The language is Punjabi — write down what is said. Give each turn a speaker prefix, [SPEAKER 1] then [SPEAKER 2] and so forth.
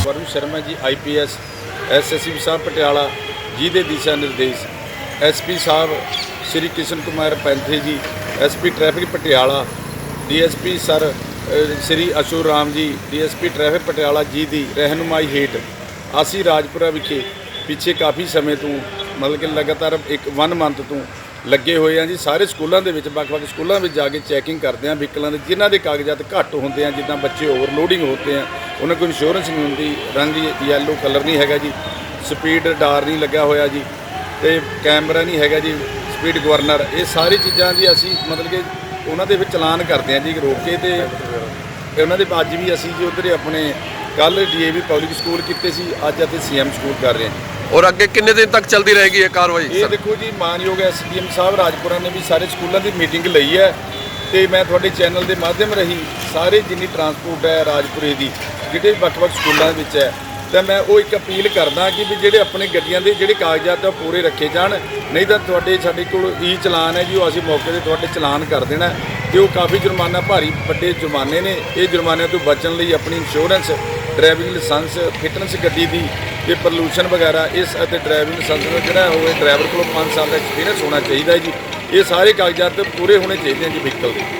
[SPEAKER 1] ਵਰੁਣ ਸ਼ਰਮਾ ਜੀ ਆਈਪੀਐਸ ਐਸਐਸਸੀ ਸਾਹਿਬ ਪਟਿਆਲਾ ਜੀ ਦੇ ਦਿਸ਼ਾ ਨਿਰਦੇਸ਼। ਐਸਪੀ ਸਾਹਿਬ Shri Kishan Kumar Painthe ji SP traffic Patiala DSP sir Shri Ashu Ram ji DSP traffic Patiala ਜੀ ਦੀ ਰਹਿਨੁਮਾਈ ਹੇਠ ਅਸੀਂ ਰਾਜਪੁਰਾ ਵਿਖੇ ਪਿੱਛੇ ਕਾਫੀ ਸਮੇਂ ਤੋਂ ਮਤਲਬ ਕਿ ਲਗਾਤਾਰ ਇੱਕ 1 ਮੰਥ ਤੋਂ ਲੱਗੇ ਹੋਏ ਆ ਜੀ। ਸਾਰੇ ਸਕੂਲਾਂ ਦੇ ਵਿੱਚ, ਵੱਖ-ਵੱਖ ਸਕੂਲਾਂ ਵਿੱਚ ਜਾ ਕੇ ਚੈਕਿੰਗ ਕਰਦੇ ਆ ਵਹੀਕਲਾਂ ਦੇ, ਜਿਨ੍ਹਾਂ ਦੇ ਕਾਗਜ਼ਾਤ ਘੱਟ ਹੁੰਦੇ ਆ, ਜਿੱਦਾਂ ਬੱਚੇ ਓਵਰਲੋਡਿੰਗ ਹੁੰਦੇ ਆ। ਉਹਨਾਂ ਕੋਲ ਇੰਸ਼ੋਰੈਂਸ ਨਹੀਂ ਹੁੰਦੀ, ਰੰਗ ਯੈਲੋ ਕਲਰ ਨਹੀਂ ਹੈਗਾ ਜੀ। ਸਪੀਡ ਡਾਰ ਨਹੀਂ ਲੱਗਾ ਹੋਇਆ ਜੀ ਤੇ ਕੈਮਰਾ ਨਹੀਂ ਹੈਗਾ ਜੀ ਸਪੀਡ ਗਵਰਨਰ ਇਹ ਸਾਰੀ ਚੀਜ਼ਾਂ ਜੀ ਅਸੀਂ ਮਤਲਬ ਕਿ ਉਹਨਾਂ ਦੇ ਵਿੱਚ ਚਲਾਨ ਕਰਦੇ ਆ ਜੀ ਰੋਕ ਕੇ ਤੇ ਤੇ ਉਹਨਾਂ ਦੇ ਅੱਜ ਵੀ ਅਸੀਂ ਜੀ ਉਧਰ ਆਪਣੇ ਕੱਲ ਡੀਏਵੀ ਪਬਲਿਕ ਸਕੂਲ ਕੀਤੇ ਸੀ, ਅੱਜ ਅਤੇ ਸੀਐਮ ਸਕੂਲ ਕਰ ਰਹੇ ਹਾਂ
[SPEAKER 2] ਔਰ ਅੱਗੇ ਕਿੰਨੇ ਦਿਨ ਤੱਕ ਚੱਲਦੀ ਰਹੇਗੀ ਇਹ ਕਾਰਵਾਈ?
[SPEAKER 1] ਇਹ
[SPEAKER 2] ਸਰ
[SPEAKER 1] ਦੇਖੋ ਜੀ, ਮਾਨਯੋਗ ਐਸਡੀਐਮ ਸਾਹਿਬ, ਰਾਜਪੁਰਾ ਨੇ ਵੀ ਸਾਰੇ ਸਕੂਲਾਂ ਦੀ ਮੀਟਿੰਗ ਲਈ ਹੈ ਤੇ ਮੈਂ ਤੁਹਾਡੇ ਚੈਨਲ ਦੇ ਮਾਧਿਅਮ ਰਹੀ ਸਾਰੇ ਜਿੰਨੀ ਟਰਾਂਸਪੋਰਟ ਹੈ ਰਾਜਪੁਰੇ ਦੀ, ਜਿਹੜੇ ਵੱਖ-ਵੱਖ ਸਕੂਲਾਂ ਵਿੱਚ ਹੈ, ਤਾਂ ਮੈਂ ਉਹ ਇੱਕ ਅਪੀਲ ਕਰਦਾ ਕਿ ਵੀ ਜਿਹੜੇ ਆਪਣੇ ਗੱਡੀਆਂ ਦੇ ਜਿਹੜੇ ਕਾਗਜ਼ਾਤ ਆ ਉਹ ਪੂਰੇ ਰੱਖੇ ਜਾਣ, ਨਹੀਂ ਤਾਂ ਤੁਹਾਡੇ, ਸਾਡੇ ਕੋਲ ਈ ਚਲਾਨ ਹੈ ਜੀ, ਉਹ ਅਸੀਂ ਮੌਕੇ ਤੇ ਤੁਹਾਡੇ ਚਲਾਨ ਕਰ ਦੇਣਾ ਤੇ ਉਹ ਕਾਫੀ ਜੁਰਮਾਨਾ, ਭਾਰੀ ਵੱਡੇ ਜੁਰਮਾਨੇ ਨੇ, ਇਹ ਜੁਰਮਾਨਿਆਂ ਤੋਂ ਬਚਣ ਲਈ ਆਪਣੀ ਇੰਸ਼ੋਰੈਂਸ ਡਰਾਈਵਿੰਗ ਲਾਇਸੈਂਸ ਫਿਟਨੈਸ ਗੱਡੀ ਦੀ ਤੇ ਪੋਲੂਸ਼ਨ ਵਗੈਰਾ ਇਸ ਅਤੇ ਡਰਾਈਵਿੰਗ ਲਾਇਸੈਂਸ ਜਿਹੜਾ ਹੋਵੇ ਡਰਾਈਵਰ ਕੋਲ 5 ਸਾਲ ਦਾ ਐਕਸਪੀਰੀਅੰਸ ਹੋਣਾ ਚਾਹੀਦਾ ਜੀ। ਇਹ ਸਾਰੇ ਕਾਗਜ਼ਾਤ ਪੂਰੇ ਹੋਣੇ ਚਾਹੀਦੇ ਹਨ ਜੀ ਵਹੀਕਲ ਦੇ।